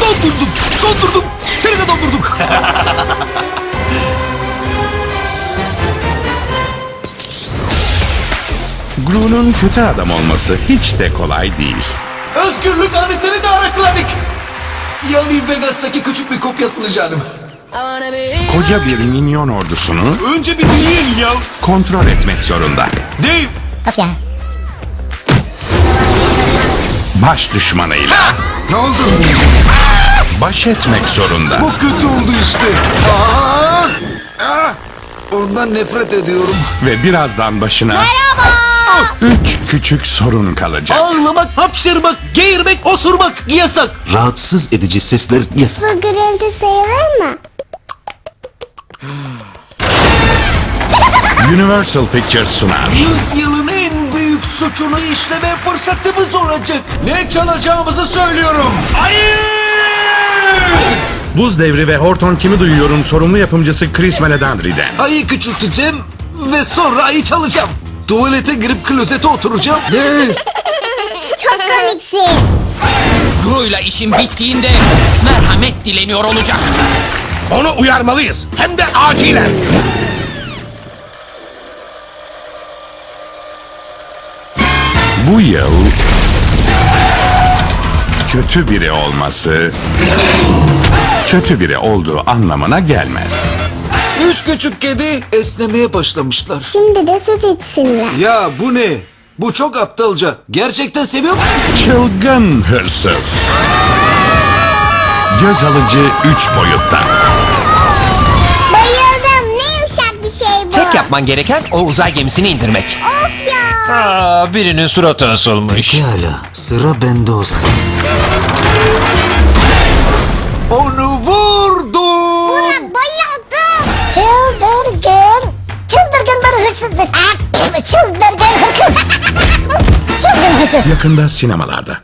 Dondurdum, dondurdum. Seni de dondurdum. Gru'nun kötü adam olması hiç de kolay değil. Özgürlük anıtını da arakladık. Yani Vegas'taki küçük bir kopyasını canım. Koca bir minyon ordusunu Önce bir dinleyin ya. kontrol etmek zorunda. Dave, Of ya. Baş düşmanıyla ne oldu? baş etmek zorunda. Bu kötü oldu işte. Aa! Ah! Ondan nefret ediyorum. Ve birazdan başına üç küçük sorun kalacak. Ağlamak, hapşırmak, geğirmek, osurmak yasak. Rahatsız edici sesler yasak. Bu gürültü sayılır mı? Universal Pictures sunar. Yüzyılın en büyük suçunu işleme fırsatımız olacak. Ne çalacağımızı söylüyorum. Hayır! Buz Devri ve Horton Kimi Duyuyorum sorumlu yapımcısı Chris Meledandri'den. Ayı küçülteceğim ve sonra ayı çalacağım. Tuvalete girip klozete oturacağım. Çok komiksin. Gro'yla işin bittiğinde merhamet dileniyor olacak. Onu uyarmalıyız. Hem de acilen. Bu yıl kötü biri olması kötü biri olduğu anlamına gelmez. Üç küçük kedi esnemeye başlamışlar. Şimdi de süt içsinler. Ya bu ne? Bu çok aptalca. Gerçekten seviyor musunuz? Çılgın hırsız. Göz alıcı üç boyutta. Bayıldım. Ne yumuşak bir şey bu. Tek yapman gereken o uzay gemisini indirmek. Of. Aa, birinin suratı asılmış. Pekala. Sıra bende o zaman. Onu vurdum. Buna bayıldım. Çıldırgın. Çıldırgın bir hırsızlık. Çıldırgın hırsız. Çılgın hırsız. Yakında sinemalarda.